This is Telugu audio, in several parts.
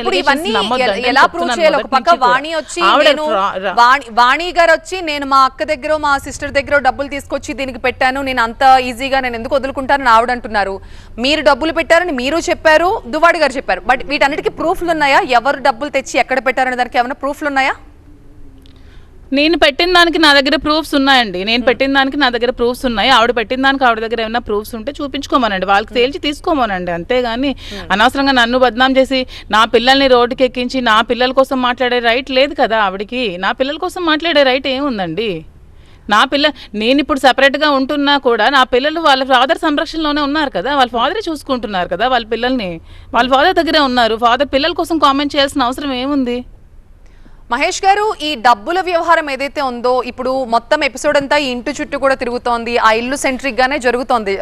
ఇప్పుడు ఇవన్నీ ఎలా ప్రూవ్ చేయాలి? ఒక పక్క. వాణి వచ్చి నేను వాణి గారు వచ్చి నేను మా అక్క దగ్గర మా సిస్టర్ దగ్గర డబ్బులు తీసుకొచ్చి దీనికి పెట్టాను. నేను అంత ఈజీగా నేను ఎందుకు వదులుకుంటానని ఆవిడ అంటున్నారు. మీరు డబ్బులు పెట్టారని మీరు చెప్పారు దువ్వాడి గారు చెప్పారు. బట్ వీటన్నిటికీ ప్రూఫ్లు ఉన్నాయా ఎవరు డబ్బులు తెచ్చి ఎక్కడ పెట్టారనే దానికి ఏమైనా ప్రూఫ్లు ఉన్నాయా నేను పెట్టిన దానికి నా దగ్గర ప్రూఫ్స్ ఉన్నాయండి. నేను పెట్టిన దానికి నా దగ్గర ప్రూఫ్స్ ఉన్నాయి. ఆవిడ పెట్టిన దానికి ఆవిడ దగ్గర ఏమైనా ప్రూఫ్స్ ఉంటే చూపించుకోమనండి. వాళ్ళకి తేల్చి తీసుకోమనండి. అంతేగాని అనవసరంగా నన్ను బద్నాం చేసి నా పిల్లల్ని రోడ్డుకి ఎక్కించి నా పిల్లల కోసం మాట్లాడే రైట్ లేదు కదా ఆవిడకి. నా పిల్లల కోసం మాట్లాడే రైట్ ఏముందండి? నా పిల్ల నేను ఇప్పుడు సెపరేట్గా ఉంటున్నా కూడా నా పిల్లలు వాళ్ళ ఫాదర్ సంరక్షణలోనే ఉన్నారు కదా. వాళ్ళ ఫాదరే చూసుకుంటున్నారు కదా వాళ్ళ పిల్లల్ని. వాళ్ళ ఫాదర్ దగ్గరే ఉన్నారు. ఫాదర్ పిల్లల కోసం కామెంట్ చేయాల్సిన అవసరం ఏముంది? మహేష్ గారు ఈ డబ్బుల వ్యవహారం ఏదైతే ఉందో ఇప్పుడు మొత్తం ఎపిసోడ్ అంతా ఈ ఇంటి చుట్టూ కూడా తిరుగుతోంది. ఆ ఇల్లు సెంట్రిక్ గానే జరుగుతోంది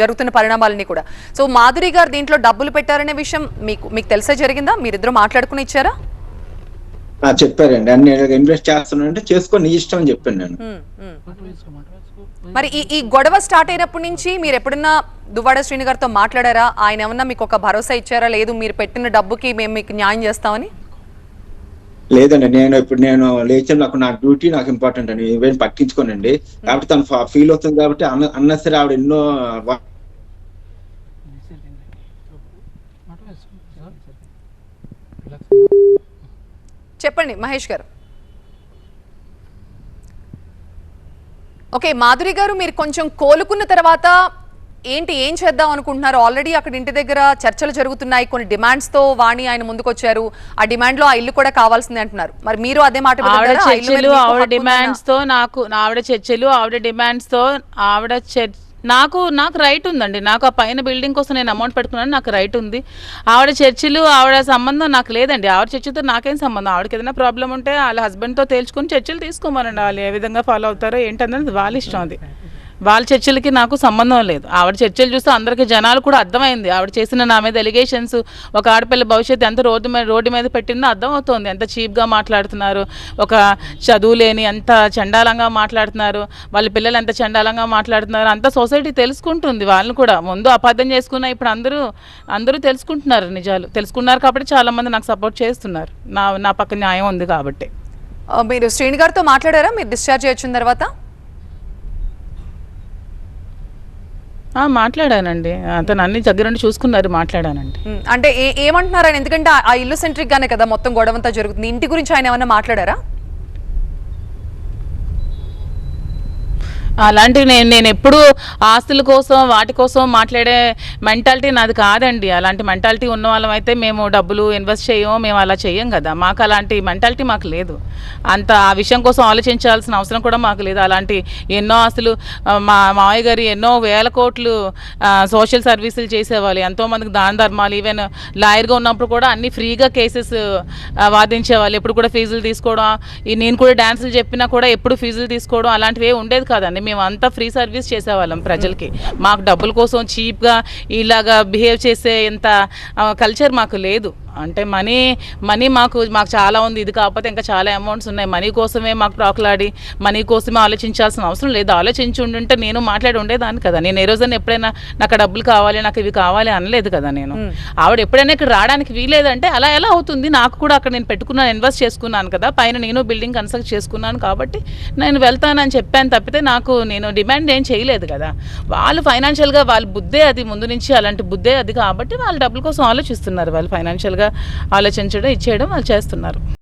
జరుగుతున్న పరిణామాలన్నీ కూడా. సో మాధురి గారు దీంట్లో డబ్బులు పెట్టారనే విషయం మీకు మీకు తెలిసే జరిగిందా? మీరిద్దరు మాట్లాడుకుని ఇచ్చారా? చెప్పారండి. అన్ని ఇన్వెస్ట్ చేస్తున్నానంటే చేసుకొని నీ ఇష్టం అని చెప్పాను నేను. మరి ఈ ఈ గొడవ స్టార్ట్ అయినప్పటి నుంచి మీరు ఎప్పుడన్నా దువ్వాడ శ్రీని గారితో మాట్లాడారా? ఆయన ఏమన్నా మీకు ఒక భరోసా ఇచ్చారా? లేదు మీరు పెట్టిన డబ్బుకి మేము మీకు న్యాయం చేస్తామని? లేదండి నేను ఇప్పుడు నేను లేచాను నాకు నా డ్యూటీ నాకు ఇంపార్టెంట్ అండి. ఇవేం పట్టించుకోనండి. కాబట్టి తను ఫీల్ అవుతుంది కాబట్టి అన్న అన్నసరి ఆవిడ ఎన్నో చెప్పండి మహేష్ గారు. ఓకే మాధురి గారు మీరు కొంచెం కోలుకున్న తర్వాత ఏంటి ఏం చేద్దాం అనుకుంటున్నారు? ఆల్రెడీ అక్కడ ఇంటి దగ్గర చర్చలు జరుగుతున్నాయి కొన్ని డిమాండ్స్తో వాణి ఆయన ముందుకు వచ్చారు. ఆ డిమాండ్లో ఆ ఇల్లు కూడా కావాల్సిందే అంటున్నారు. మరి మీరు అదే మాట చర్చలు ఆవిడ? డిమాండ్స్తో నాకు ఆవిడ చర్చలు ఆవిడ డిమాండ్స్తో ఆవిడ చర్చ నాకు నాకు రైట్ ఉందండి. నాకు ఆ పైన బిల్డింగ్ కోసం నేను అమౌంట్ పెట్టుకున్నాను నాకు రైట్ ఉంది. ఆవిడ చర్చలు ఆవిడ సంబంధం నాకు లేదండి. ఆవిడ చర్చతో నాకేం సంబంధం? ఆవిడకి ఏదైనా ప్రాబ్లం ఉంటే వాళ్ళ హస్బెండ్తో తేల్చుకొని చర్చలు తీసుకోమనండి. వాళ్ళు ఏ విధంగా ఫాలో అవుతారో ఏంటన్నది వాళ్ళ ఇష్టం అది. వాళ్ళ చర్చలకి నాకు సంబంధం లేదు. ఆవిడ చర్చలు చూస్తే అందరికీ జనాలు కూడా అర్థమైంది. ఆవిడ చేసిన నా మీద ఎలిగేషన్స్ ఒక ఆడపిల్ల భవిష్యత్తు ఎంత రోడ్డు మీద రోడ్డు మీద పెట్టిందో అర్థమవుతోంది. ఎంత చీప్గా మాట్లాడుతున్నారు ఒక చదువు లేని ఎంత చండాలంగా మాట్లాడుతున్నారు వాళ్ళ పిల్లలు ఎంత చండాలంగా మాట్లాడుతున్నారు అంత సొసైటీ తెలుసుకుంటుంది వాళ్ళని కూడా. ముందు అపార్థం చేసుకున్న ఇప్పుడు అందరూ అందరూ తెలుసుకుంటున్నారు నిజాలు. తెలుసుకున్నారు కాబట్టి చాలామంది నాకు సపోర్ట్ చేస్తున్నారు. నా నా పక్క న్యాయం ఉంది కాబట్టి. మీరు శ్రీని గారితో మాట్లాడారా? మీరు డిశ్చార్జ్ వచ్చిన తర్వాత? మాట్లాడానండి. అతను అన్ని దగ్గరుండి చూసుకున్నారు మాట్లాడానండి. అంటే ఏ- ఏమంటున్నారు ఆయన ఎందుకంటే ఆ- ఇల్లు సెంట్రిక్ గానే కదా మొత్తం గొడవ అంతా జరుగుతుంది. ఇంటి గురించి ఆయన ఏమన్నా మాట్లాడారా? అలాంటివి నేను నేను ఎప్పుడు ఆస్తుల కోసం వాటి కోసం మాట్లాడే మెంటాలిటీ నాది కాదండి. అలాంటి మెంటాలిటీ ఉన్న వాళ్ళం అయితే మేము డబ్బులు ఇన్వెస్ట్ చేయము మేము అలా చేయం కదా. మాకు అలాంటి మెంటాలిటీ మాకు లేదు. అంత ఆ విషయం కోసం ఆలోచించాల్సిన అవసరం కూడా మాకు లేదు. అలాంటి ఎన్నో ఆస్తులు మా మావయ్య గారు ఎన్నో వేల కోట్లు సోషల్ సర్వీసులు చేసేవాళ్ళు. ఎంతోమందికి దాన ధర్మాలు ఈవెన్ లాయర్గా ఉన్నప్పుడు కూడా అన్ని ఫ్రీగా కేసెస్ వాదించేవాళ్ళు. ఎప్పుడు కూడా ఫీజులు తీసుకోవడం ఈ నేను కూడా డ్యాన్సులు చెప్పినా కూడా ఎప్పుడు ఫీజులు తీసుకోవడం అలాంటివి ఉండేది కాదండి. మేము అంతా ఫ్రీ సర్వీస్ చేసేవాళ్ళం ప్రజలకి. మాకు డబ్బుల కోసం చీప్గా ఇలాగా బిహేవ్ చేసే ఇంత కల్చర్ మాకు లేదు. అంటే మనీ మనీ మాకు మాకు చాలా ఉంది. ఇది కాకపోతే ఇంకా చాలా అమౌంట్స్ ఉన్నాయి. మనీ కోసమే మాకు ప్రాకులాడి మనీ కోసమే ఆలోచించాల్సిన అవసరం లేదు. ఆలోచించి ఉండుంటే నేను మాట్లాడి ఉండేదాన్ని కదా. నేను ఏ రోజైనా ఎప్పుడైనా నాకు డబ్బులు కావాలి నాకు ఇవి కావాలి అనలేదు కదా నేను. ఆవిడ ఎప్పుడైనా ఇక్కడ రావడానికి వీలేదంటే అలా ఎలా అవుతుంది? నాకు కూడా అక్కడ నేను పెట్టుకున్నాను ఇన్వెస్ట్ చేసుకున్నాను కదా. పైన నేను బిల్డింగ్ కన్స్ట్రక్ట్ చేసుకున్నాను కాబట్టి నేను వెళ్తానని చెప్పాను తప్పితే నాకు నేను డిమాండ్ ఏం చేయలేదు కదా. వాళ్ళు ఫైనాన్షియల్గా వాళ్ళ బుద్ధే అది ముందు నుంచి అలాంటి బుద్ధే అది కాబట్టి వాళ్ళు డబ్బుల కోసం ఆలోచిస్తున్నారు వాళ్ళు ఫైనాన్షియల్గా. ఆలోచించడం ఇచ్చేయడం వాళ్ళు చేస్తున్నారు.